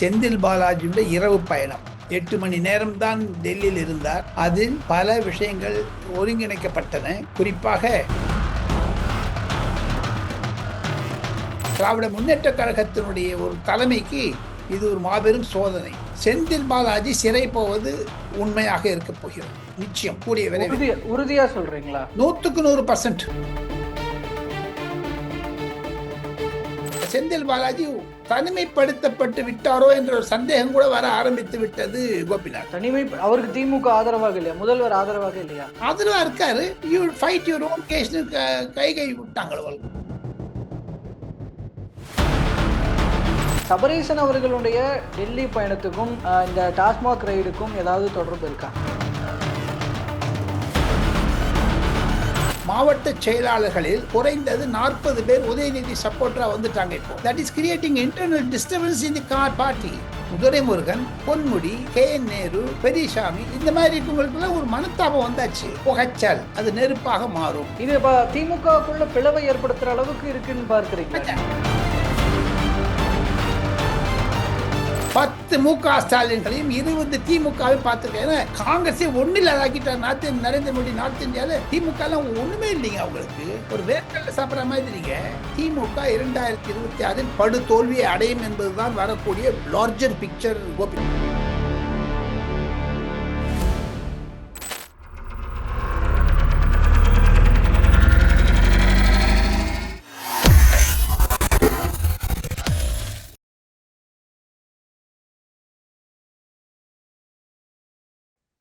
செந்தில் பாலாஜியுடைய இரவு பயணம். எட்டு மணி நேரம் தான் டெல்லியில் இருந்தார். அதில் பல விஷயங்கள் ஒருங்கிணைக்கப்பட்டன. குறிப்பாக திராவிட முன்னேற்ற கழகத்தினுடைய ஒரு தலைமைக்கு இது ஒரு மாபெரும் சோதனை. செந்தில் பாலாஜி சிறை போவது உண்மையாக இருக்கப் போகிறது. நிச்சயம். கூடிய விரைவில். உறுதியா சொல்றீங்களா? நூற்றுக்கு நூறு பர்சன்ட் செந்தில் பாலாஜி தனிமைப்படுத்தப்பட்டு விட்டாரோ என்ற ஒரு சந்தேகம் கூட வர ஆரம்பித்து விட்டது கோபிநாத். தனிமை அவருக்கு திமுக ஆதரவாக இல்லையா? முதல்வர் ஆதரவாக இல்லையா? அதுவா இருக்காரு. யூ ஃபைட் யுவர் ஓன் கேஸ்னு கை கை விட்டாங்களோ சபரீசன் அவர்களுடைய டெல்லி பயணத்துக்கும் இந்த டாஸ்மாக் ரைடுக்கும் ஏதாவது தொடர்பு இருக்கா? மாவட்ட செயலாளர்களில் குறைந்தது நாற்பது பேர் உதயநிதி சப்போர்ட்டரா வந்துட்டாங்க இப்போ. That is creating internal disturbance in the car party Duraimurugan Ponmudi K. N. Nehru Periyasamy இந்த மாதிரி இருக்கவங்களுக்குள்ள ஒரு மனத்தாபம் வந்தாச்சு. புகைச்சல் அது நெருப்பாக மாறும். இது திமுகக்குள்ள பிளவை ஏற்படுத்துற அளவுக்கு இருக்குன்னு பார்க்கறீங்க. பத்து மு க ஸ்டாலின்களையும் இருபது திமுகவை பார்த்துருக்கேன் ஏன்னா காங்கிரஸே ஒண்ணு இல்லாதாக்கிட்டார் நார்த் நரேந்திர மோடி நார்த் இந்தியாவில் திமுக எல்லாம் ஒண்ணுமே இல்லைங்க அவங்களுக்கு. ஒரு வேர்க்கல்ல சாப்பிட்ற மாதிரிங்க திமுக இரண்டாயிரத்தி இருபத்தி ஆறில் படு தோல்வியை அடையும் என்பதுதான் வரக்கூடிய லார்ஜர் பிக்சர் கோபி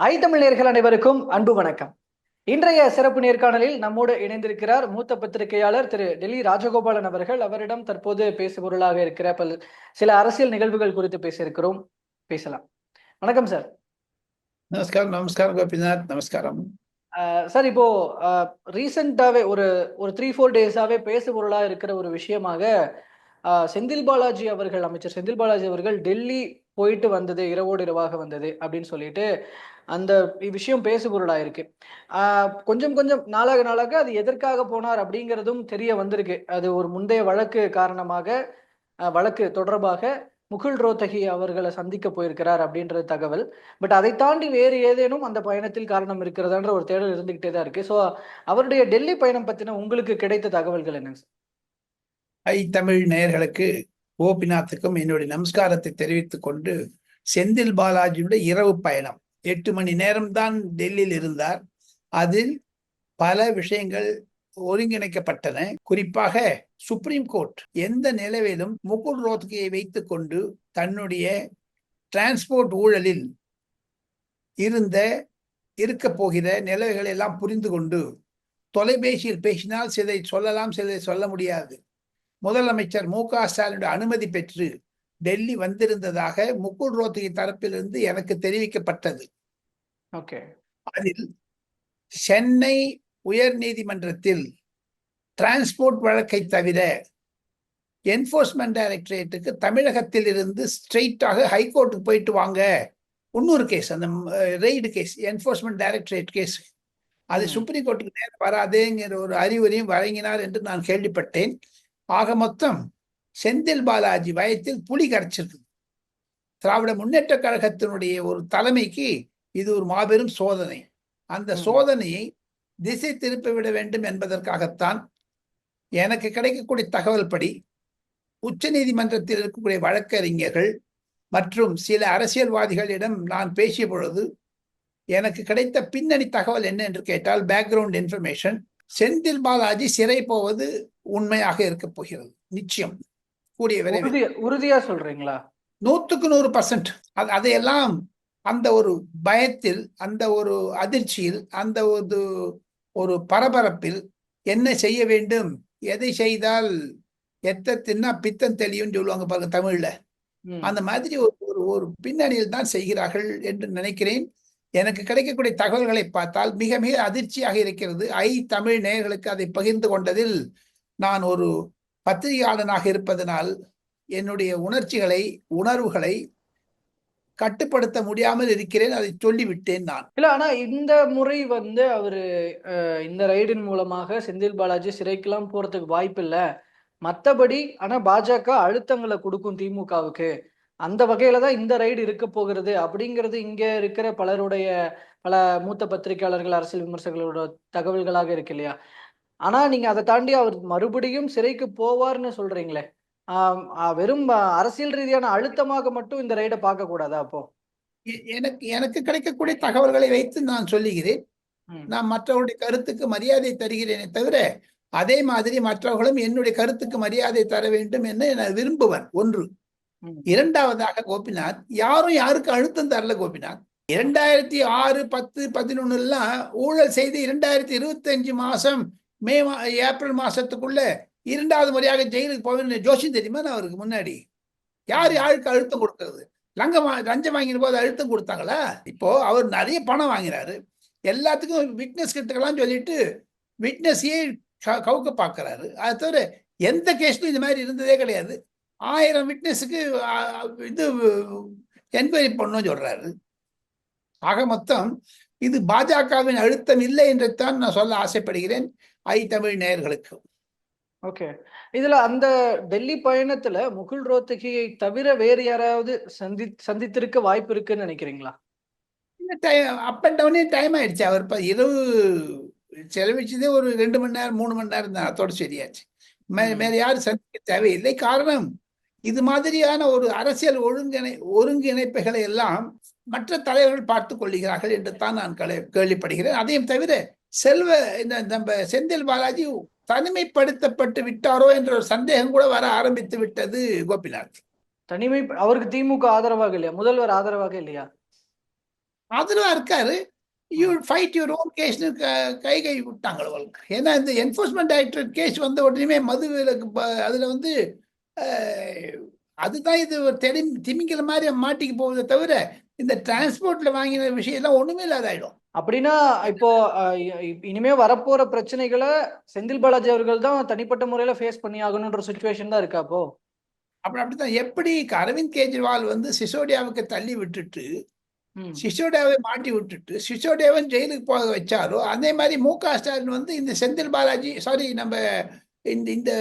ஐ தமிழர்கள் அனைவருக்கும் அன்பு வணக்கம். இன்றைய சிறப்பு நேர்காணலில் நம்மோடு இணைந்திருக்கிறார் மூத்த பத்திரிகையாளர் திரு டெல்லி ராஜகோபாலன் அவர்கள். அவரிடம் தற்போது பேசுபொருளாக இருக்கிற பல் சில அரசியல் நிகழ்வுகள் குறித்து பேசியிருக்கிறோம். பேசலாம். வணக்கம் சார். நமஸ்காரம் நமஸ்காரம் கோபிநாத். நமஸ்காரம். சார் இப்போ ரீசெண்டாவே ஒரு ஒரு த்ரீ ஃபோர் டேஸாவே பேசுபொருளா இருக்கிற ஒரு விஷயமாக செந்தில் பாலாஜி அவர்கள் அமைச்சர் செந்தில் பாலாஜி அவர்கள் டெல்லி போயிட்டு வந்தது இரவோடு இரவாக வந்தது அப்படின்னு சொல்லிட்டு அந்த விஷயம் பேசுபொருளா இருக்கு. கொஞ்சம் கொஞ்சம் நாளாக நாளாக அது எதற்காக போனார் அப்படிங்கிறதும் தெரிய வந்திருக்கு. அது ஒரு முந்தைய வழக்கு காரணமாக வழக்கு தொடர்பாக முகுல் ரோத்தகி அவர்களை சந்திக்க போயிருக்கிறார் அப்படின்றது தகவல். பட் அதை தாண்டி வேறு ஏதேனும் அந்த பயணத்தில் காரணம் இருக்கிறதான்ற ஒரு தேடல் இருந்துகிட்டே தான் இருக்கு. ஸோ அவருடைய டெல்லி பயணம் பத்தின உங்களுக்கு கிடைத்த தகவல்கள் என்னங்க சார்? ஐ தமிழ் நேயர்களுக்கு கோபிநாத்துக்கும் என்னுடைய நமஸ்காரத்தை தெரிவித்துக் கொண்டு செந்தில் பாலாஜியுடைய இரவு பயணம். எட்டு மணி நேரம்தான் டெல்லியில் இருந்தார். அதில் பல விஷயங்கள் ஒருங்கிணைக்கப்பட்டன. குறிப்பாக சுப்ரீம் கோர்ட் எந்த நிலவிலும் முகுல் ரோத்கியை வைத்துக் கொண்டு தன்னுடைய டிரான்ஸ்போர்ட் ஊழலில் இருந்த இருக்க போகிற நிலவுகளை எல்லாம் புரிந்து கொண்டு தொலைபேசியில் பேசினால் சிலை சொல்லலாம் சிலதை சொல்ல முடியாது. முதலமைச்சர் மு க ஸ்டாலினுடைய அனுமதி பெற்று டெல்லி வந்திருந்ததாக முகுல் ரோத்தகி தரப்பிலிருந்து எனக்கு தெரிவிக்கப்பட்டது. ஓகே. அதில் சென்னை உயர் நீதிமன்றத்தில் டிரான்ஸ்போர்ட் வழக்கை தவிர என்போர்ஸ்மெண்ட் டைரக்டரேட்டுக்கு தமிழகத்தில் இருந்து ஸ்ட்ரெயிட்டாக ஹைகோர்ட்டுக்கு போயிட்டு வாங்க. இன்னொரு கேஸ் அந்த raid case enforcement directorate case. அது. சுப்ரீம் கோர்ட்டுக்கு நேரம் வராதேங்கிற ஒரு அறிவுரையும் வழங்கினார் என்று நான் கேள்விப்பட்டேன். ஆக மொத்தம் செந்தில் பாலாஜி வயத்தில் புலி கரைச்சிருக்கு திராவிட முன்னேற்ற கழகத்தினுடைய ஒரு தலைமைக்கு இது ஒரு மாபெரும் சோதனை. அந்த. சோதனையை திசை திருப்பி விட வேண்டும் என்பதற்காகத்தான் எனக்கு கிடைக்கக்கூடிய தகவல் படி உச்ச நீதிமன்றத்தில் இருக்கக்கூடிய வழக்கறிஞர்கள் மற்றும் சில அரசியல்வாதிகளிடம் நான் பேசிய பொழுது எனக்கு கிடைத்த பின்னணி தகவல் என்ன என்று கேட்டால் பேக்ரவுண்ட் இன்ஃபர்மேஷன் செந்தில் பாலாஜி சிறை போவது உண்மையாக இருக்கப் போகிறது. நிச்சயம். கூடிய விரைவில் உறுதியா சொல்றீங்களா? நூற்றுக்கு நூறு பர்சன்ட் அதையெல்லாம் அந்த ஒரு பயத்தில் அந்த ஒரு அதிர்ச்சியில் அந்த ஒரு ஒரு பரபரப்பில் என்ன செய்ய வேண்டும்? எதை செய்தால் எத்த தின்னா பித்தம் தெளியும் சொல்லுவாங்க பாருங்க தமிழ்ல. அந்த மாதிரி ஒரு ஒரு ஒரு பின்னணியில் தான் செய்கிறார்கள் என்று நினைக்கிறேன். எனக்கு கிடைக்கக்கூடிய தகவல்களை பார்த்தால் மிக மிக அதிர்ச்சியாக இருக்கிறது. ஐ தமிழ் நேயர்களுக்கு அதை பகிர்ந்து கொண்டதில் நான் ஒரு பத்திரிகையாளனாக இருப்பதனால் என்னுடைய உணர்ச்சிகளை உணர்வுகளை கட்டுப்படுத்த முடியாமல் இருக்கிறேன் அதை சொல்லிவிட்டேன் நான். இல்ல ஆனா இந்த முறை வந்து அவரு இந்த ரைடின் மூலமாக செந்தில் பாலாஜி சிறைக்கெல்லாம் போறதுக்கு வாய்ப்பு இல்ல மத்தபடி ஆனா பாஜக அழுத்தங்களை கொடுக்கும் திமுகவுக்கு. அந்த வகையில தான் இந்த ரைடு இருக்க போகிறது. அப்படிங்கிறது இங்க இருக்கிற பலருடைய பல மூத்த பத்திரிகையாளர்கள் அரசியல் விமர்சகர்களோட தகவல்களாக இருக்கு இல்லையா? ஆனா நீங்க அதை தாண்டி அவர் மறுபடியும் சிறைக்கு போவார்னு சொல்றீங்களே. வெறும் அரசியல் ரீதியான அழுத்தமாக மட்டும் இந்த ரைடை பார்க்க கூடாதா அப்போ? எனக்கு எனக்கு கிடைக்கக்கூடிய தகவல்களை வைத்து நான் சொல்லுகிறேன். நான் மற்றவருடைய கருத்துக்கு மரியாதை தருகிறேனே தவிர அதே மாதிரி மற்றவர்களும் என்னுடைய கருத்துக்கு மரியாதை தர வேண்டும் என்று நான் விரும்புவன் ஒன்று. இரண்டாவதாக கோபிநாத் யாரும் யாருக்கு அழுத்தம் தரல கோபிநாத்? இரண்டாயிரத்தி ஆறு பத்து பதினொன்னுலாம் ஊழல் செய்து இரண்டாயிரத்தி இருபத்தி அஞ்சு மாசம் மே மா ஏப்ரல் மாசத்துக்குள்ள இரண்டாவது முறையாக ஜெயிலுக்கு போவேன்னு ஜோஷி தெரியுமா? நான் அவருக்கு முன்னாடி. யார் யாருக்கு அழுத்தம் கொடுக்கறது? லங்கம் லஞ்சம் வாங்கின போது அழுத்தம் கொடுத்தாங்களா? இப்போ அவர் நிறைய பணம் வாங்கினாரு. எல்லாத்துக்கும் விட்னஸ் கிட்டக்கெல்லாம் சொல்லிட்டு விட்னஸையே கவுக்க பார்க்கறாரு. அது தவிர எந்த கேஸ்லும் இந்த மாதிரி இருந்ததே கிடையாது. ஆயிரம் விட்னஸுக்கு இது என்கொயரி பண்ணணும்னு சொல்றாரு. ஆக மொத்தம் இது பாஜகவின் அழுத்தம் இல்லை என்று தான் நான் சொல்ல ஆசைப்படுகிறேன். ஐ தமிழ் நேயர்களுக்கு. ஓகே. இதுல அந்த டெல்லி பயணத்துல முகுல் ரோத்தகியை தவிர வேறு யாராவது சந்தி சந்தித்திருக்க வாய்ப்பு இருக்குன்னு நினைக்கிறீங்களா? அப் அண்ட் டவுனே டைம் ஆயிடுச்சு. அவர் இப்ப இரவு செலவிச்சதே ஒரு ரெண்டு மணி நேரம் மூணு மணி நேரம் தான். அதோட சரியாச்சு. வேற யாரும் சந்திக்க தேவையில்லை. காரணம் இது மாதிரியான ஒரு அரசியல் ஒழுங்கிணை ஒருங்கிணைப்புகளை எல்லாம் மற்ற தலைவர்கள் பார்த்துக் கொள்கிறார்கள் என்று தான் நான் கேள்விப்படுகிறேன். அதையும் தவிர செல்வ இந்த நம்ம செந்தில் பாலாஜி தனிமைப்படுத்தப்பட்டு விட்டாரோ என்ற ஒரு சந்தேகம் கூட வர ஆரம்பித்து விட்டது கோபிநாத். தனிமை அவருக்கு திமுக ஆதரவாக இல்லையா? முதல்வர் ஆதரவாக இல்லையா? ஆதரவா இருக்காரு. யூ ஃபைட் யுவர் ஓன் கேஸ்னு கை கை விட்டாங்க அவங்களுக்கு ஏன்னா இந்த என்ஃபோர்ஸ்மெண்ட் டைரக்டரேட் கேஸ் வந்த உடனே மது விலக்கு அதுல வந்து அதுதான் இது ஒரு தெரி திமிங்கிற மாதிரி மாட்டிக்கு போகுதே தவிர இந்த டிரான்ஸ்போர்ட்ல வாங்கின விஷயம் எல்லாம் ஒண்ணுமே இல்லாத ஆயிடும் அப்படின்னா இப்போ இனிமே வரப்போற பிரச்சனைகளை செந்தில் பாலாஜி அவர்கள் தான் தனிப்பட்ட முறையில ஃபேஸ் பண்ணி ஆகணுன்ற சுச்சுவேஷன் தான் இருக்கா அப்போ? அப்படி அப்படித்தான். எப்படி அரவிந்த் கெஜ்ரிவால் வந்து சிசோடியாவுக்கு தள்ளி விட்டுட்டு சிசோடியாவை மாட்டி விட்டுட்டு சிசோடியாவை ஜெயிலுக்கு போக வச்சாரோ அதே மாதிரி மு க ஸ்டாலின் வந்து இந்த செந்தில் பாலாஜி சாரி நம்ம இந்த இந்த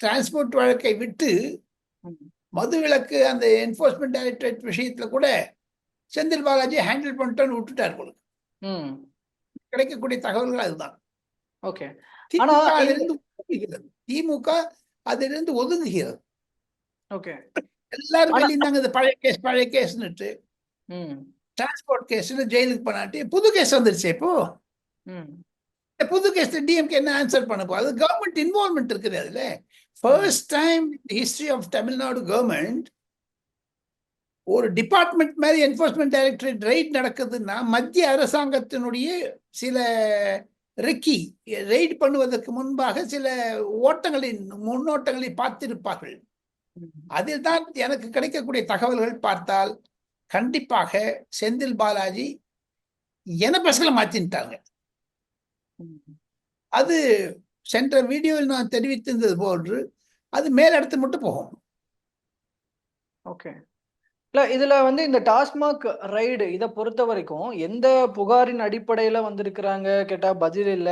டிரான்ஸ்போர்ட் வழக்கை விட்டு ம், மது விலக்கு அந்த என்ஃபோர்ஸ்மெண்ட் டைரக்டரேட் விஷயத்துல கூட செந்தில் பாலாஜி ஹேண்டில் பண்ணிட்டோன்னு விட்டுட்டார் போல. கிடைக்கக்கூடிய தகவல்கள் அதுதான். ஓகே. அதிலிருந்து ஒதுங்குகிறது. திமுக அதிலிருந்து ஒதுங்குகிறது. ஓகே. எல்லாரும் சொல்லியிருந்தாங்க இந்த பழைய கேஸ் பழைய கேஸ்னுட்டு டிரான்ஸ்போர்ட் கேஸ்னு ஜெயிலுக்கு பண்ணாட்டி புது கேஸ் வந்துருச்சு இப்போ. புது கேஸ் டிஎம்கே என்ன ஆன்சர் பண்ண போகுது? அது கவர்மெண்ட் இன்வால்மெண்ட் இருக்குது அதுல. First time history of Tamil Nadu government ஒரு டிபார்ட்மெண்ட் மாதிரி என்ஃபோர்ஸ்மெண்ட் டைரக்டரேட் ரைட் நடக்குதுன்னா மத்திய அரசாங்கத்தினுடைய சில ரெக்கி ரெய்ட் பண்ணுவதற்கு முன்பாக சில ஓட்டங்களின் முன்னோட்டங்களை பார்த்திருப்பார்கள். அதில் தான் எனக்கு கிடைக்கக்கூடிய தகவல்கள் பார்த்தால் கண்டிப்பாக செந்தில் பாலாஜி என பசங்களை மாத்தின்ட்டாங்க ம். அது சென்ற வீடியோவில் நான் தெரிவித்திருந்தது போன்று அது மேலிடத்து மட்டும் போகும் ஓகே இல்ல இதுல வந்து இந்த டாஸ்மாக் ரைடு இத பொறுத்த வரைக்கும் எந்த புகாரின் அடிப்படையில வந்திருக்கிறாங்க? கேட்டா பதில் இல்ல.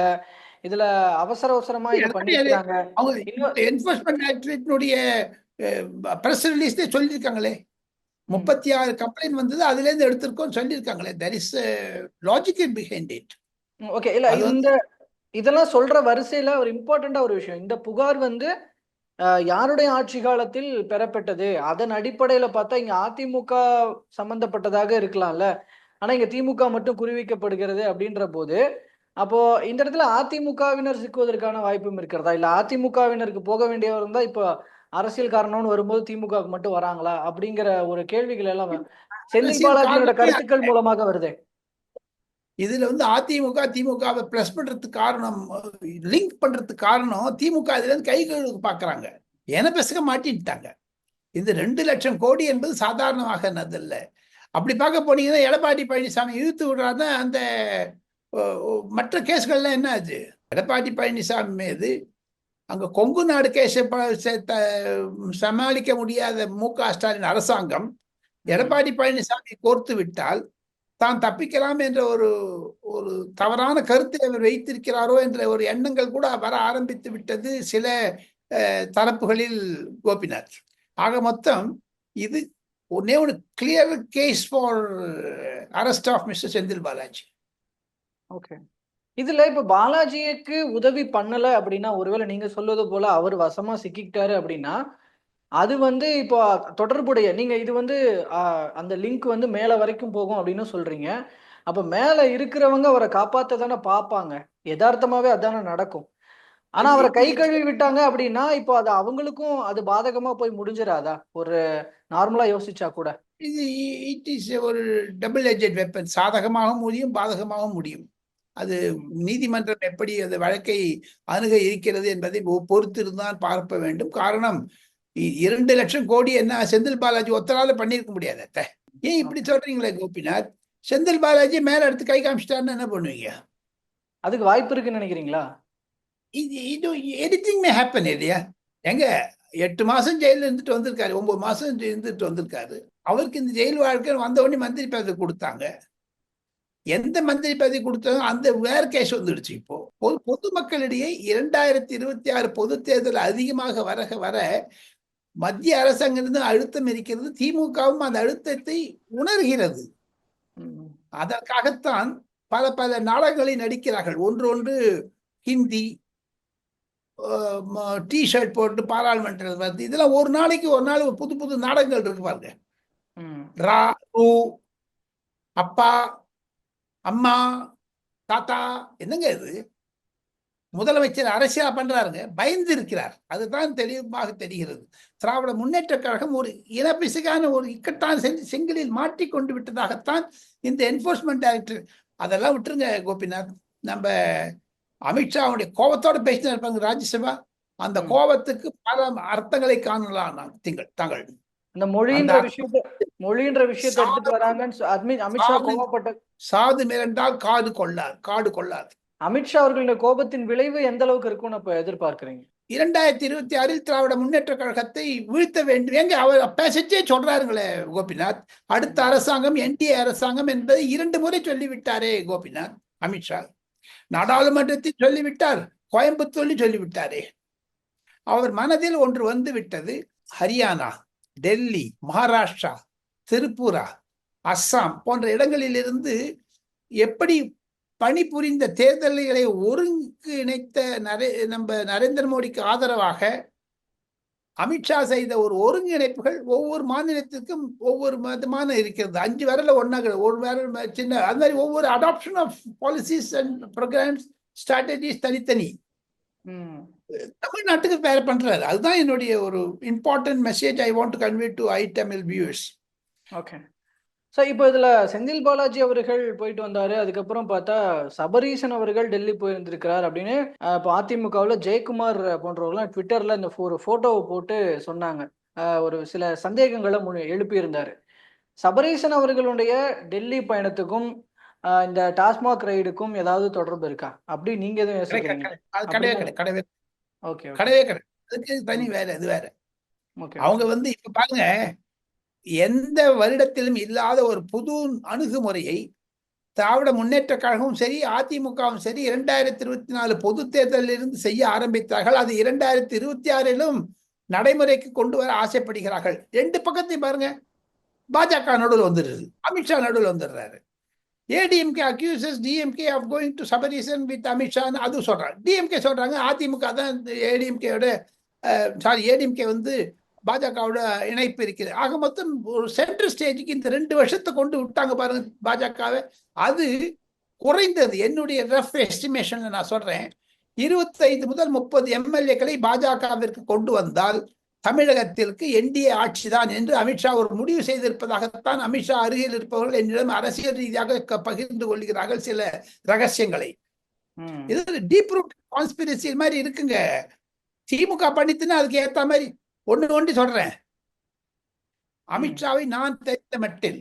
இதுல அவசர அவசரமா இத பண்ணிருக்காங்க. என்ஃபோர்ஸ்மெண்ட் டைரக்டரேட்டினுடைய பிரஸ் ரிலீஸ்ல சொல்லியிருக்காங்களே முப்பத்தி ஆறு கம்ப்ளைண்ட் வந்தது அதுல இருந்து எடுத்திருக்கோம் சொல்லியிருக்காங்களே there is logical behind it okay இல்ல இந்த இதெல்லாம் சொல்ற வரிசையில ஒரு இம்பார்ட்டண்டா ஒரு விஷயம். இந்த புகார் வந்து யாருடைய ஆட்சி காலத்தில் பெறப்பட்டது? அதன் அடிப்படையில பார்த்தா இங்க அதிமுக சம்பந்தப்பட்டதாக இருக்கலாம்ல. ஆனா இங்க திமுக மட்டும் குறிவிக்கப்படுகிறது அப்படின்ற போது அப்போ இந்த இடத்துல அதிமுகவினர் சிக்குவதற்கான வாய்ப்பும் இருக்கிறதா? இல்ல அதிமுகவினருக்கு போக வேண்டியவர் இருந்தா இப்போ அரசியல் காரணம்னு வரும்போது திமுகவுக்கு மட்டும் வராங்களா? அப்படிங்கிற ஒரு கேள்விகள் எல்லாம் செந்தில் பாலாஜியோட கருத்துக்கள் மூலமாக வருது. இதுல வந்து அதிமுக திமுகவை பிளஸ் பண்றதுக்கு காரணம் லிங்க் பண்றதுக்கு காரணம் திமுக இதுல இருந்து கை கழுவு பாக்குறாங்க. என பேசுக மாட்டிட்டாங்க இந்த ரெண்டு லட்சம் கோடி என்பது சாதாரணமாக நல்லதில்ல அப்படி பார்க்க போனீங்கன்னா எடப்பாடி பழனிசாமி இழுத்து விடுறாங்க அந்த மற்ற கேஸ்கள்லாம் என்ன ஆச்சு எடப்பாடி பழனிசாமி மீது அங்க கொங்கு நாடு கேஸை சமாளிக்க முடியாத மு க ஸ்டாலின் அரசாங்கம் எடப்பாடி பழனிசாமி கோர்த்து விட்டால் தான் தப்பிக்கலாம் என்ற ஒரு ஒரு தவறான கருத்தை அவர் வைத்திருக்கிறாரோ என்ற ஒரு எண்ணங்கள் கூட வர ஆரம்பித்து விட்டது சில தரப்புகளில் கோபிநாத். ஆக மொத்தம் இது ஒன்னே ஒன்று clear case for arrest of mister Senthil Balaji. Okay. இதுல இப்ப பாலாஜிக்கு உதவி பண்ணல அப்படின்னா ஒருவேளை நீங்க சொல்வது போல அவர் வசமா சிக்கிக்கிட்டாரு அப்படின்னா அது வந்து இப்போ தொடர்புடைய நீங்க இது வந்து அந்த லிங்க் வந்து மேல வரைக்கும் போகும் அப்படின்னு சொல்றீங்க. அப்ப மேல இருக்கிறவங்க அவரை காப்பாத்த தானே பார்ப்பாங்க. யதார்த்தமாவே அதானே நடக்கும். ஆனா அவரை கை கழுவி விட்டாங்க அப்படின்னா இப்போ அது அவங்களுக்கும் அது பாதகமா போய் முடிஞ்சிடாதா ஒரு நார்மலா யோசிச்சா கூட. இது இட் இஸ் ஒரு டபுள் எஜெட் வெப்பன். சாதகமாகவும் முடியும் பாதகமாகவும் முடியும். அது நீதிமன்றம் எப்படி அந்த வழக்கை அணுக இருக்கிறது என்பதை பொறுத்திருந்தான் பார்க்க வேண்டும். காரணம் இரண்டு லட்சம் கோடி என்ன செந்தில் பாலாஜி ஒத்தரால பண்ணியிருக்க முடியாது அத்தை. ஏன் இப்படி சொல்றீங்களே கோபிநாத்? செந்தில் பாலாஜி மேல எடுத்து கை காமிச்சிட்டாருன்னு என்ன பண்ணுவீங்க? அதுக்கு வாய்ப்பு இருக்குன்னு நினைக்கிறீங்களா? இது இது எனிதிங் மே ஹேப்பன் இல்லையா? எங்க எட்டு மாசம் ஜெயில இருந்துட்டு வந்திருக்காரு ஒன்பது மாசம் இருந்துட்டு வந்திருக்காரு. அவருக்கு இந்த ஜெயில் வாழ்க்கை வந்த உடனே மந்திரி பதவி கொடுத்தாங்க. எந்த மந்திரி பதவி கொடுத்தாலும் அந்த வேற கேஸ் வந்துடுச்சு இப்போ. பொது பொதுமக்களிடையே இரண்டாயிரத்தி இருபத்தி ஆறு பொது தேர்தல் அதிகமாக வர வர மத்திய அரசாங்கிருந்து அழுத்தம் இருக்கிறது. திமுகவும் அந்த அழுத்தத்தை உணர்கிறது. அதற்காகத்தான் பல பல நாடகங்களை நடிக்கிறார்கள். ஒன்று ஒன்று ஹிந்தி டி ஷர்ட் போட்டு பாராளுமன்றம் வந்து இதெல்லாம் ஒரு நாளைக்கு ஒரு நாள் புது புது நாடகங்கள் இருக்கு பாருங்க. ரா ரூ அப்பா அம்மா தாத்தா என்னங்க இது? முதலமைச்சர் அரசியலா பண்றாருங்க. பயந்து இருக்கிறார். அதுதான் தெளிவாக தெரிகிறது. திராவிட முன்னேற்ற கழகம் ஒரு இனப்பிசகான ஒரு இக்கட்டான செஞ்சு செங்கலில் மாட்டிக்கொண்டு விட்டதாகத்தான் இந்த என்போர்ஸ்மெண்ட் டைரக்டர் அதெல்லாம் விட்டுருங்க கோபிநாத். நம்ம அமித்ஷாவுடைய கோபத்தோட பேசினா இருப்பாங்க ராஜ்யசபா. அந்த. கோபத்துக்கு பல அர்த்தங்களை காணலாம் திங்கள் தாங்கள். இந்த மொழின்ற விஷயத்த மொழின்ற விஷயத்தை எடுத்துட்டு வராங்கன்னு அமித்ஷா கோவப்பட்ட சாது மிரண்டால் காது கொள்ளார் காடு கொள்ளார் அமித்ஷா அவர்களின் கோபத்தின் விளைவு எந்த அளவுக்கு இருக்கும்னு இப்ப எதிர்பார்க்கறீங்க? இரண்டாயிரத்தி இருபத்தி ஆறில் திராவிட முன்னேற்ற கழகத்தை வீழ்த்த வேண்டும். எங்க அவர் பேசச்சே சொல்றாருங்களே கோபிநாத். அடுத்த அரசாங்கம் என்டிஏ அரசாங்கம் என்பதை இரண்டு முறை சொல்லிவிட்டாரே கோபிநாத் அமித்ஷா நாடாளுமன்றத்தில் சொல்லிவிட்டார் கோயம்புத்தூரில் சொல்லிவிட்டாரே. அவர் மனதில் ஒன்று வந்து விட்டது ஹரியானா டெல்லி மகாராஷ்டிரா திரிபுரா அஸ்ஸாம் போன்ற இடங்களிலிருந்து எப்படி பணிபுரிந்த தேர்தல்களை ஒருங்கிணைத்த நரே நம்ம நரேந்திர மோடிக்கு ஆதரவாக அமித்ஷா செய்த ஒரு ஒருங்கிணைப்புகள் ஒவ்வொரு மாநிலத்திற்கும் ஒவ்வொரு விதமான இருக்கிறது. அஞ்சு விரல ஒன்னாக ஒரு ம- சின்ன அது மாதிரி ஒவ்வொரு adoption of policies and programmes strategies தனித்தனி. தமிழ்நாட்டுக்கு வேற பண்றாரு. அதுதான் என்னுடைய ஒரு important message I want to convey to I Tamil viewers okay so இப்போ இதுல செந்தில் பாலாஜி அவர்கள் போயிட்டு வந்தாரு. அதுக்கப்புறம் பார்த்தா சபரீசன் அவர்கள் டெல்லி போயிருந்திருக்கிறார் அப்படின்னு இப்போ அதிமுகவில் ஜெயக்குமார் போன்றவர்கள்லாம் ட்விட்டர்ல இந்த ஒரு போட்டோவை போட்டு சொன்னாங்க. ஒரு சில சந்தேகங்களை முன் எழுப்பியிருந்தாரு. சபரீசன் அவர்களுடைய டெல்லி பயணத்துக்கும் இந்த டாஸ்மாக் ரைடுக்கும் ஏதாவது தொடர்பு இருக்கா? அப்படி நீங்க எதுவும் கிடையாது கிடையவே ஓகே கிடையவே கிடையாது அதுக்கு தனி வேற அது வேற. ஓகே. அவங்க வந்து இப்ப பாருங்க எந்த வருடத்திலும் இல்லாத ஒரு புது அணுகுமுறையை திராவிட முன்னேற்ற கழகமும் சரி அதிமுகவும் சரி இரண்டாயிரத்தி இருபத்தி நாலு பொது தேர்தலில் இருந்து செய்ய ஆரம்பித்தார்கள். அது இரண்டாயிரத்தி இருபத்தி ஆறிலும் நடைமுறைக்கு கொண்டு வர ஆசைப்படுகிறார்கள். ரெண்டு பக்கத்தையும் பாருங்க. பாஜக நடுவில் வந்துடுது. அமித்ஷா நடுவில் வந்துடுறாரு. ADMK accuses DMK of going to Sabareesan with அமித்ஷான்னு அதுவும் சொல்றாங்க. டிஎம்கே சொல்றாங்க. அதிமுக தான் ஏடிஎம்கேயோட சாரி ஏடிஎம்கே வந்து பாஜகவோட இணைப்பு இருக்குது. ஆக மொத்தம் ஒரு சென்ட்ரல் ஸ்டேஜுக்கு இந்த ரெண்டு வருஷத்தை கொண்டு விட்டாங்க பாருங்க பாஜகவை. அது குறைந்தது. என்னுடைய ரஃப் எஸ்டிமேஷன்ல நான் சொல்றேன் இருபத்தைந்து முதல் முப்பது எம்எல்ஏக்களை பாஜகவிற்கு கொண்டு வந்தால் தமிழகத்திற்கு என்டிஏ ஆட்சி தான் என்று அமித்ஷா ஒரு முடிவு செய்திருப்பதாகத்தான் அமித்ஷா அருகில் இருப்பவர்கள் என்னிடம் அரசியல் ரீதியாக பகிர்ந்து கொள்கிறார்கள் சில ரகசியங்களை. இது டீப் ரூட் கான்ஸ்பிரசி மாதிரி இருக்குங்க. திமுக பண்ணித்துன்னா அதுக்கு ஏத்த மாதிரி ஒண்ணு ஒண்டி சொல்றேன். அமித்ஷாவை நான் தெரிந்த மட்டில்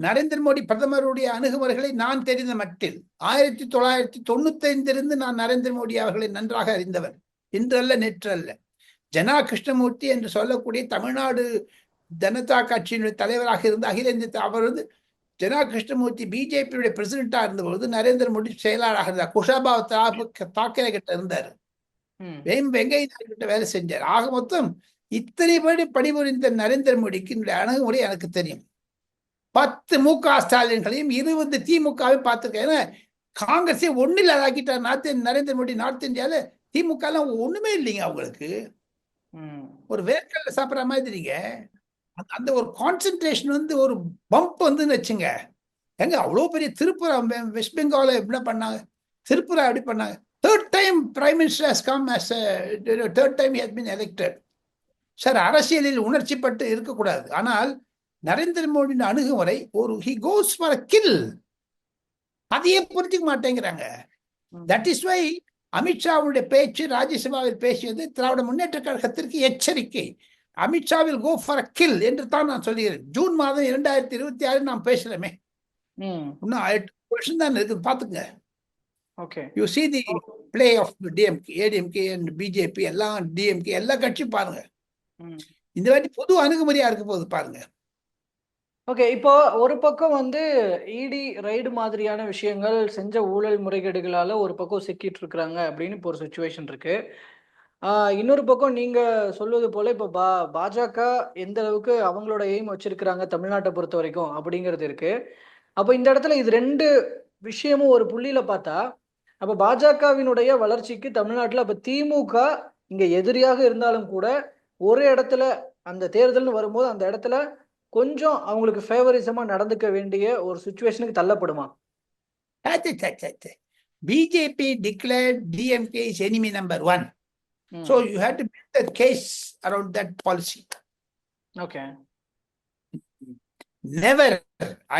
நரேந்திர மோடி பிரதமருடைய அணுகுமுறைகளை நான் தெரிந்த மட்டில் ஆயிரத்தி தொள்ளாயிரத்தி தொண்ணூத்தி ஐந்திலிருந்து நான் நரேந்திர மோடி அவர்களை நன்றாக அறிந்தவர் இன்றல்ல நேற்றல்ல. ஜனா கிருஷ்ணமூர்த்தி என்று சொல்லக்கூடிய தமிழ்நாடு ஜனதா கட்சியினுடைய தலைவராக இருந்த அகில இந்திய அவர் வந்து ஜனா கிருஷ்ணமூர்த்தி பிஜேபியுடைய பிரசிடென்டா இருந்தபோது நரேந்திர மோடி செயலாளராக இருந்தார். குஷாபாவ் தாக்கரே கிட்ட இருந்தார். வெம் வெங்கை நாயுடு கிட்ட வேலை செஞ்சார். ஆக மொத்தம் இத்தனை பேர் பணிபுரிந்த நரேந்திர மோடிக்கு என்னுடைய அணுகுமுறை எனக்கு தெரியும். பத்து மு க ஸ்டாலின்களையும் இருபது திமுகவையும் பார்த்துருக்கேன். ஏன்னா காங்கிரஸே ஒண்ணு இல்லாதாக்கிட்டார் நார்த் நரேந்திர மோடி நார்த் இந்தியால திமுக எல்லாம் ஒண்ணுமே இல்லைங்க அவங்களுக்கு. ஒரு வேர்க்கல்ல சாப்பிட்ற மாதிரிங்க அந்த- ஒரு கான்சென்ட்ரேஷன் வந்து ஒரு பம்ப் வந்துன்னு வச்சுங்க. எங்க அவ்வளோ பெரிய திருப்புரா வெஸ்ட் பெங்கால என்ன பண்ணாங்க? திருப்புரா எப்படி பண்ணாங்க? Third time prime minister has come as third time has been elected sir அரசியலில் உணர்ச்சிப்பட்டு இருக்கக்கூடாது. ஆனால் நரேந்திர மோடியின் அணுகுமுறை ஒரு ஹி கோஸ் ஃபார் கில் அதையே புரிஞ்சுக்க மாட்டேங்கிறாங்க. தட் இஸ் வை அமித்ஷாவுடைய பேச்சு ராஜ்யசபாவில் பேசியது திராவிட முன்னேற்ற கழகத்திற்கு எச்சரிக்கை. அமித்ஷாவில் கோ ஃபார் கில் என்று தான் நான் சொல்கிறேன் ஜூன் மாதம் இரண்டாயிரத்தி இருபத்தி ஆறு நாம் பேசுறோமே. இன்னும் எட்டு வருஷம் தான் இருக்குது பாத்துங்க okay you see the play of DMK ADMK and BJP எல்லாம் டிஎம்கே எல்லா கட்சியும் பாருங்க. இந்த வாட்டி புது அணுகுமுறையா இருக்க போகுது பாருங்க. ஓகே இப்போ ஒரு பக்கம் வந்து இடி ரைடு மாதிரியான விஷயங்கள் செஞ்ச ஊழல் முறைகேடுகளால ஒரு பக்கம் சிக்கிட்டு இருக்கிறாங்க அப்படின்னு இப்போ ஒரு சுச்சுவேஷன் இருக்கு. இன்னொரு பக்கம் நீங்க சொல்வது போல இப்போ பா பாஜக எந்த அளவுக்கு அவங்களோட எய்ம் வச்சிருக்கிறாங்க தமிழ்நாட்டை பொறுத்த வரைக்கும் அப்படிங்கிறது இருக்கு. அப்போ இந்த இடத்துல இது ரெண்டு விஷயமும் ஒரு புள்ளியில பார்த்தா அப்போ பாஜகவினுடைய வளர்ச்சிக்கு தமிழ்நாட்டில் அப்போ திமுக இங்க எதிரியாக இருந்தாலும் கூட ஒரு இடத்துல அந்த தேர்தல்னு வரும்போது அந்த இடத்துல கொஞ்சம் அவங்களுக்கு ஃபேவரிசமா நடந்துக்க வேண்டிய ஒரு சுச்சுவேஷனுக்கு தள்ளப்படுமா? BJP declared DMK is enemy number one you had to build a case around that policy. Okay Never.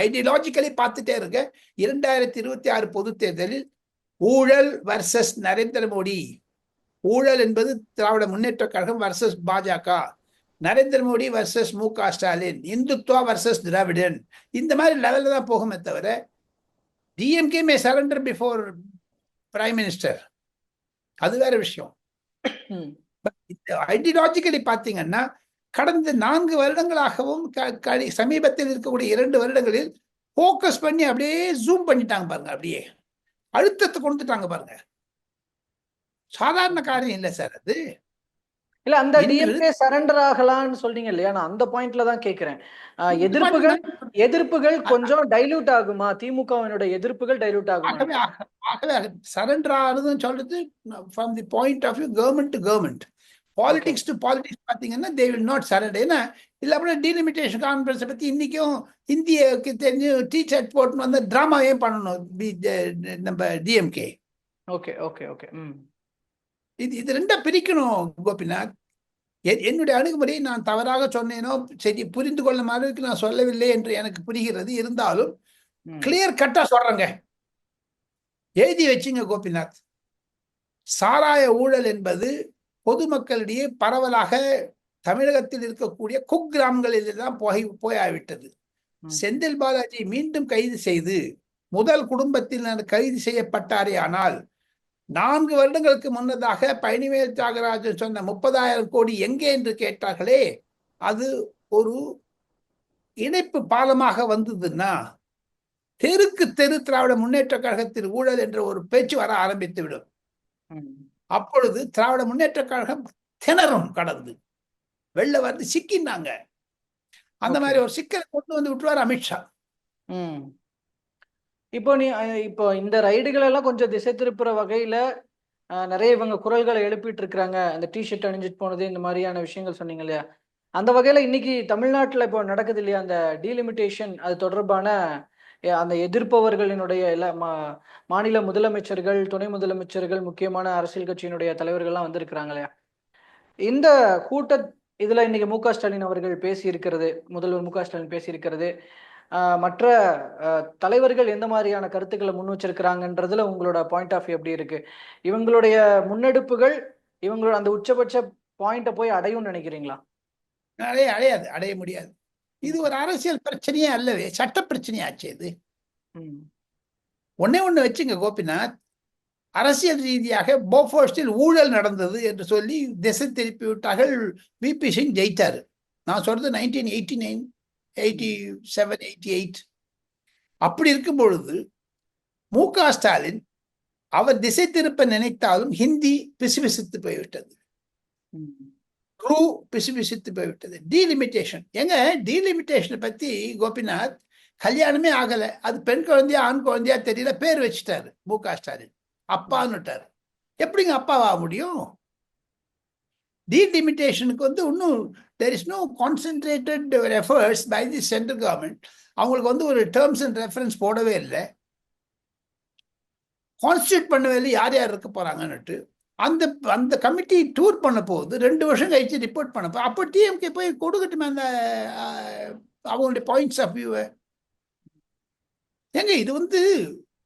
Ideologically பார்த்துட்டே இருக்க இரண்டாயிரத்தி இருபத்தி ஆறு பொது தேர்தலில் ஊழல் வர்சஸ் நரேந்திர மோடி. ஊழல் என்பது திராவிட முன்னேற்ற கழகம் வர்சஸ் பாஜக. நரேந்திர மோடி வர்சஸ் மு க ஸ்டாலின் இந்துத்வா வர்சஸ் திராவிடன். இந்த மாதிரி லெவலில் தான் போகுமே தவிர DMK may surrender before prime minister அது வேற விஷயம். ஐடியாலஜிக்கலி பார்த்தீங்கன்னா கடந்த நான்கு வருடங்களாகவும் சமீபத்தில் இருக்கக்கூடிய இரண்டு வருடங்களில் ஃபோக்கஸ் பண்ணி அப்படியே ஜூம் பண்ணிட்டாங்க பாருங்க அப்படியே. அழுத்தத்தை கொடுத்துட்டாங்க பாருங்க. சாதாரண காரியம் இல்லை சார் அது. இல்ல அந்த டிஎம்கே சரண்டர் ஆகலாம்னு சொல்றீங்க இல்லையா? நான் அந்த பாயிண்ட்ல தான் கேக்குறேன். எதிர்ப்புகள் எதிர்ப்புகள் கொஞ்சம் டைலூட் ஆகுமா? திமுகவினுடைய எதிர்ப்புகள் டைலூட் ஆகுமா? ஆகவே ஆக- ஆகவே சரண்டர் ஆகுதுன்னு சொல்றது from the point of view government to government politics to politics பார்த்தீங்கன்னா தே வில் நாட் சரண்டர் ஏன்னா இல்லை அப்படின்னா டீலிமிட்டேஷன் கான்ஃபரன்ஸை பற்றி இன்னைக்கும் இந்தியக்கு தெரிஞ்சு டீச்சர் போட்டுன்னு வந்து ட்ராமா ஏன் பண்ணணும் பி நம்ம டிஎம்கே ஓகே ஓகே ஓகே இது இது ரெண்டா பிரிக்கணும் கோபிநாத். என்- என்னுடைய அணுகுமுறை நான் தவறாக சொன்னேனோ சரி புரிந்து கொள்ளும் அளவுக்கு நான் சொல்லவில்லை என்று எனக்கு புரிகிறது. இருந்தாலும். கிளியர் கட்டா சொல்றேங்க. எழுதி வச்சுங்க கோபிநாத். சாராய ஊழல் என்பது பொதுமக்களிடையே பரவலாக தமிழகத்தில் இருக்கக்கூடிய குக்கிராமங்களில் தான் போய் போயாவிட்டது. செந்தில் பாலாஜி மீண்டும் கைது செய்து முதல் குடும்பத்தில் கைது செய்யப்பட்டாரே ஆனால் நான்கு வருடங்களுக்கு முன்னதாக பழனிவேல் தியாகராஜன் சொன்ன முப்பதாயிரம் கோடி எங்கே என்று கேட்டார்களே அது ஒரு இணைப்பு பாலமாக வந்ததுன்னா தெருக்கு தெரு திராவிட முன்னேற்ற கழகத்தில் ஊழல் என்ற ஒரு பேச்சு வர ஆரம்பித்து விடும். அப்பொழுது திராவிட முன்னேற்ற கழகம் திணறும் கடந்து. வெளில வந்து சிக்கினாங்க. அந்த. மாதிரி ஒரு சிக்கலை கொண்டு வந்து விட்டுருவார் அமித்ஷா இப்போ நீ இப்போ இந்த ரைடுகள் எல்லாம் கொஞ்சம் திசை திருப்புற வகையில நிறைய இவங்க குரல்களை எழுப்பிட்டு இருக்கிறாங்க அந்த டிஷர்ட் அணிஞ்சிட்டு போனது இந்த மாதிரியான விஷயங்கள் சொன்னீங்க இல்லையா? அந்த வகையில இன்னைக்கு தமிழ்நாட்டுல இப்போ நடக்குது இல்லையா அந்த டீலிமிட்டேஷன் அது தொடர்பான அந்த எதிர்ப்பவர்களினுடைய எல்லா மா மாநில முதலமைச்சர்கள் துணை முதலமைச்சர்கள் முக்கியமான அரசியல் கட்சியினுடைய தலைவர்கள்லாம் வந்திருக்கிறாங்க இல்லையா? இந்த கூட்ட இதில் இன்னைக்கு மு க ஸ்டாலின் அவர்கள் பேசியிருக்கிறது முதல்வர் மு க ஸ்டாலின் பேசியிருக்கிறது. மற்ற தலைவர்கள் எந்த மாதிரியான கருத்துக்களை முன் வச்சிருக்கிறாங்கன்றதுல உங்களோட பாயிண்ட் ஆஃப் வியூ எப்படி இருக்கு? இவங்களுடைய முன்னெடுப்புகள் இவங்களோட அந்த உச்சபட்ச பாயிண்ட்டை போய் அடையும்னு நினைக்கிறீங்களா? அடைய அடையாது அடைய முடியாது. இது ஒரு அரசியல் பிரச்சனையே அல்லவே சட்ட பிரச்சனையாச்சு இது. ம். ஒண்ணே வச்சுங்க கோபிநாத். அரசியல் ரீதியாக போஃபோர்ஸ்டில் ஊழல் நடந்தது என்று சொல்லி திசை திருப்பி விட்டார்கள் விபி சிங் ஜெயித்தார். நான் சொல்றது nineteen eighty nine eighty seven eighty eight அப்படி இருக்கும் பொழுது மு க ஸ்டாலின் அவர் திசை திருப்ப நினைத்தாலும் ஹிந்தி பிசுபிசுத்து போய்விட்டது. ம் பிசு பிசுபிசுத்து போய்விட்டது டீலிமிட்டேஷன் எங்க டீலிமிட்டேஷனை பத்தி கோபிநாத் கல்யாணமே ஆகலை. அது பெண் குழந்தையா ஆண் குழந்தையா தெரியல. பேர் வச்சுட்டாரு. மு க. ஸ்டாலின். அப்பான்னுட்டாரு எப்படிங்க அப்பாவா முடியும்? டீலிமிட்டேஷனுக்கு வந்து இன்னும் there is no concentrated efforts by the central government அவங்களுக்கு வந்து ஒரு டேர்ம்ஸ் அண்ட் ரெஃபரன்ஸ் போடவே இல்லை. கான்ஸ்டியூட் பண்ணவே இல்லை யார் யார் இருக்க போறாங்கன்னுட்டு அந்த அந்த கமிட்டி டூர் பண்ண போகுது ரெண்டு வருஷம் கழிச்சு ரிப்போர்ட் பண்ண போ அப்போ டிஎம்கே போய் கொடுக்கட்டுமே அந்த அவங்களுடைய பாயிண்ட்ஸ் ஆஃப் வியூவை ஏங்க இது வந்து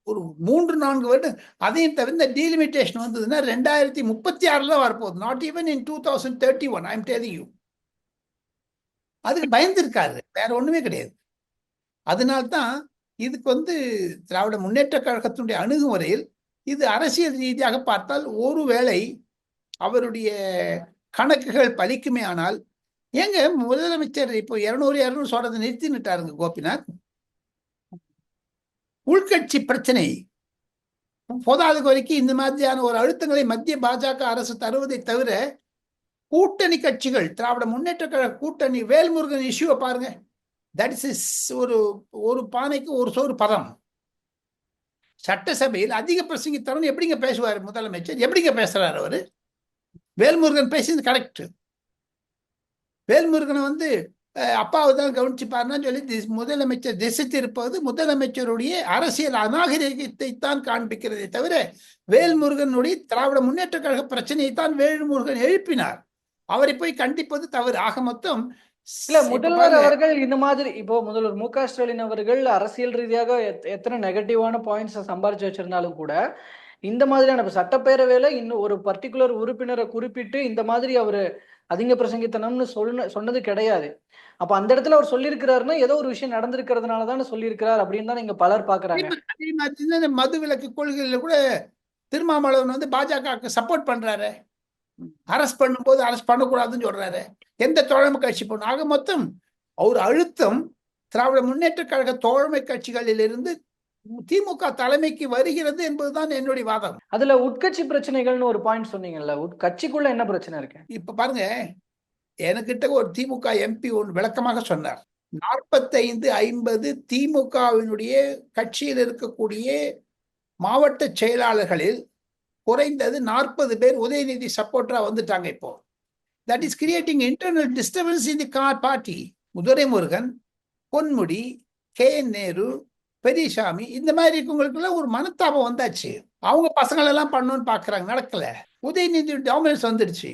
ஒரு மூன்று நான்கு வருடம் அதையும் தவிர இந்த டீலிமிட்டேஷன் வந்ததுன்னா ரெண்டாயிரத்தி முப்பத்தி ஆறுல வரப்போகுது. Not even in two thousand thirty one I'm telling you அதுக்கு பயந்துருக்காரு. வேற ஒன்றுமே கிடையாது. அதனால்தான் இதுக்கு வந்து திராவிட முன்னேற்ற கழகத்தினுடைய அணுகுமுறையில் இது அரசியல் ரீதியாக பார்த்தால் ஒருவேளை அவருடைய கணக்குகள் பலிக்குமே ஆனால் ஏங்க முதலமைச்சர் இப்போ இருநூறு இருநூறு சொல்றதை நிறுத்தினுட்டாருங்க கோபிநாத்? உள்கட்சி பிரச்சனை. போதாத வரைக்கும் இந்த மாதிரியான ஒரு அழுத்தங்களை மத்திய பாஜக அரசு தருவதை தவிர கூட்டணி கட்சிகள் திராவிட முன்னேற்ற கழக கூட்டணி வேல்முருகன் இஷ்யூவை பாருங்க. தட் இஸ் ஒரு ஒரு பானைக்கு ஒரு சோறு பதம். சட்டசபையில் அதிக பிரசங்கித்தரன் எப்படிங்க பேசுவார் முதலமைச்சர்? எப்படிங்க பேசுறாரு அவரு? வேல்முருகன் பேசியது கரெக்ட் வேல்முருகனை வந்து அப்பாவை தான் கவனிச்சுப்பாருன்னு சொல்லி முதலமைச்சர் திசை திருப்பது முதலமைச்சருடைய அரசியல் அநாகரிகத்தை தான் காண்பிக்கிறதே தவிர வேல்முருகனுடைய திராவிட முன்னேற்ற கழக பிரச்சனையை தான் வேல்முருகன் எழுப்பினார். அவரை போய் கண்டிப்பது தவறு. ஆக மொத்தம் இல்ல முதல்வர் அவர்கள் இந்த மாதிரி இப்போ முதல்வர் மு க ஸ்டாலின் அவர்கள் அரசியல் ரீதியாக எத்- எத்தனை நெகட்டிவான பாயிண்ட்ஸ் சம்பாரிச்சு வச்சிருந்தாலும் கூட இந்த மாதிரியான இப்ப சட்டப்பேரவையில இன்னும் ஒரு பர்டிகுலர் உறுப்பினரை குறிப்பிட்டு இந்த மாதிரி அவரு அதிக பிரசங்கித்தனம்னு சொன்ன சொன்னது கிடையாது. அப்ப அந்த இடத்துல அவர் சொல்லியிருக்கிறாருன்னா ஏதோ ஒரு விஷயம் நடந்திருக்கிறதுனால தானே சொல்லியிருக்கிறார் அப்படின்னு தான் இங்க பலர் பாக்குறாங்க. அதே மாதிரி மது விலக்கு கொள்கையில கூட திருமாவளவன் வந்து பாஜகவுக்கு சப்போர்ட் பண்றாரு. அரஸ்ட் பண்ணும்போது அரஸ்ட் பண்ணக்கூடாதுன்னு சொல்றாரு. எந்த தோழமை கட்சி பண்ணும் ஆக மொத்தம் அவர் அழுத்தம் திராவிட முன்னேற்ற கழக தோழமை கட்சிகளிலிருந்து திமுக தலைமைக்கு வருகிறது என்பதுதான் என்னுடைய வாதம். அதுல உட்கட்சி பிரச்சனைகள்னு ஒரு பாயிண்ட் சொன்னீங்கல்ல உட் கட்சிக்குள்ள என்ன பிரச்சனை இருக்கு? இப்ப பாருங்க எனக்கிட்ட ஒரு திமுக எம்பி ஒன்று விளக்கமாக சொன்னார். நாற்பத்தைந்து ஐம்பது திமுகவினுடைய கட்சியில் இருக்கக்கூடிய மாவட்ட செயலாளர்களில் குறைந்தது நாற்பது பேர் உதயநிதி சப்போர்ட்டரா வந்துட்டாங்க இப்போ. That is creating internal disturbance in the car party Duraimurugan Ponmudi K N Nehru Periyasamy இந்த மாதிரி இருக்கவங்களுக்குள்ள ஒரு மனத்தாபம் வந்தாச்சு. அவங்க பசங்களெல்லாம் பண்ணணும்னு பாக்குறாங்க. நடக்கல. உதயநிதி டாமினன்ஸ் வந்துடுச்சு.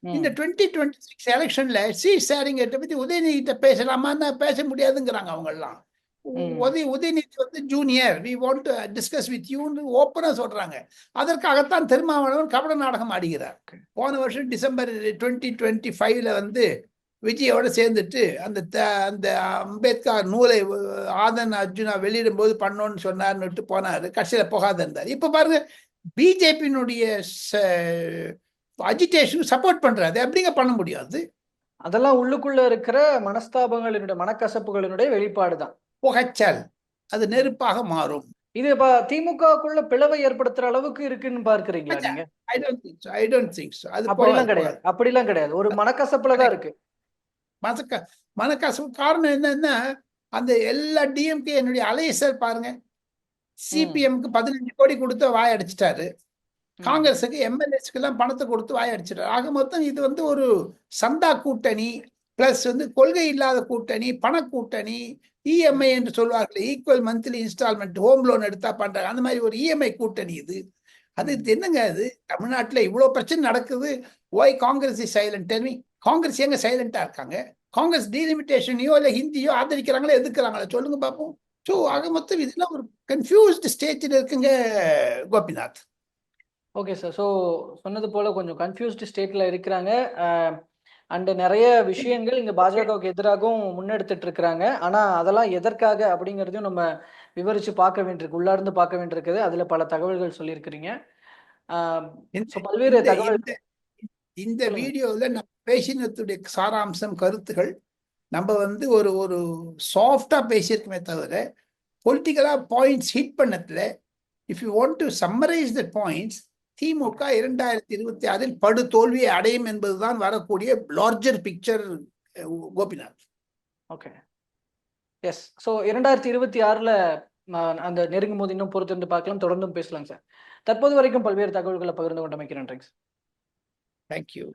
இந்த டுவெண்ட்டி டுவெண்ட்டி சிக்ஸ் எலெக்ஷன்ல சி ஷேரிங் பத்தி உதயநிதிட்ட பேசலாமான்னு பேச முடியாதுங்கிறாங்க அவங்க எல்லாம். உதய உதயநிதி வந்து junior we want discuss with யூன்னு ஓப்பனா சொல்றாங்க. அதற்காகத்தான் திருமாவளவன் கபட நாடகம் ஆடுகிறார். போன வருஷம் டிசம்பர் டுவெண்ட்டி டுவெண்ட்டி ஃபைவ்ல வந்து விஜயோட சேர்ந்துட்டு அந்த த- அந்த அம்பேத்கர் நூலை ஆதன் அர்ஜுனா வெளியிடும் போது பண்ணோன்னு சொன்னார்னுட்டு போனாரு. கடைசியில போகாத இருந்தார் இப்ப பாருங்க பிஜேபியினுடைய அஜிடேஷன் சப்போர்ட் பண்றாரு. எப்படிங்க பண்ண முடியும் அது? அதெல்லாம் உள்ளுக்குள்ள இருக்கிற மனஸ்தாபங்களினுடைய மனக்கசப்புகளினுடைய வெளிப்பாடு தான் புகைச்சல். அது நெருப்பாக மாறும். இது இப்ப திமுகக்குள்ள பிளவை ஏற்படுத்துற அளவுக்கு இருக்குன்னு பார்க்கறீங்களா. நீங்க? I don't think I don't think அது அப்படிலாம் கிடையாது அப்படிலாம் கிடையாது. ஒரு மனக்கசப்புல தான் இருக்கு. மனக்க மனக்கசப்பு காரணம் என்னன்னா அந்த எல்லா டிஎம்கே என்னுடைய அலையசர் பாருங்க. சிபிஎம்க்கு பதினஞ்சு கோடி கொடுத்து வாய் அடிச்சிட்டாரு. காங்கிரஸுக்கு எம்எல்ஏஸ்க்கு எல்லாம் பணத்தை கொடுத்து வாய் அடிச்சிட்டாரு. ஆக மொத்தம் இது வந்து ஒரு சந்தா கூட்டணி பிளஸ் வந்து கொள்கை இல்லாத கூட்டணி பண கூட்டணி இஎம்ஐ என்று சொல்வார்கள் equal monthly instalment home loan எடுத்தா பண்றாங்க. அந்த மாதிரி ஒரு இஎம்ஐ கூட்டணி இது. அது இது என்னங்க அது? தமிழ்நாட்டில் இவ்வளோ பிரச்சனை நடக்குது. Why Congress is silent tell me Congress எங்க சைலண்டா இருக்காங்க? காங்கிரஸ் டீலிமிட்டேஷனையோ இல்லை ஹிந்தியோ ஆதரிக்கிறாங்களோ எதுக்குறாங்களா? சொல்லுங்க பார்ப்போம் ஸோ ஆக மொத்தம் இதெல்லாம் ஒரு கன்ஃபியூஸ்டு ஸ்டேஜில் இருக்குங்க கோபிநாத். ஓகே சார் ஸோ சொன்னது போல கொஞ்சம் கன்ஃபியூஸ்டு ஸ்டேட்ல இருக்கிறாங்க. அண்ட் நிறைய விஷயங்கள் இங்க பாஜகவுக்கு எதிராகவும் முன்னெடுத்துட்டு இருக்கிறாங்க. ஆனா அதெல்லாம் எதற்காக அப்படிங்கிறதையும் நம்ம விவரிச்சு பார்க்க வேண்டியிருக்கு. உள்ளார்ந்து பார்க்க வேண்டியிருக்குது. அதுல பல தகவல்கள் சொல்லியிருக்கிறீங்க. பல்வேறு தகவல் இந்த-. வீடியோவில் நம்ம பேசினத்துடைய சாராம்சம் கருத்துகள் நம்ம வந்து ஒரு ஒரு சாஃப்டா பேசியிருக்கோமே தவிர பொலிட்டிக்கலா பாயிண்ட்ஸ் ஹிட் பண்ணதுல if you want to summarise the points DMK இரண்டாயிரத்தி இருபத்தி ஆறில் படு தோல்வியை அடையும் என்பதுதான் வரக்கூடிய larger picture Gopinath. Okay yes so இரண்டாயிரத்தி இருபத்தி ஆறில் அந்த நெருங்கும் போது இன்னும் பொறுத்திருந்து பார்க்கலாம். தொடர்ந்தும் பேசலாம் சார் தற்போது வரைக்கும் பல்வேறு தகவல்களை பகிர்ந்து கொண்டமைக்கு நன்றிங்க சார் தேங்க்யூ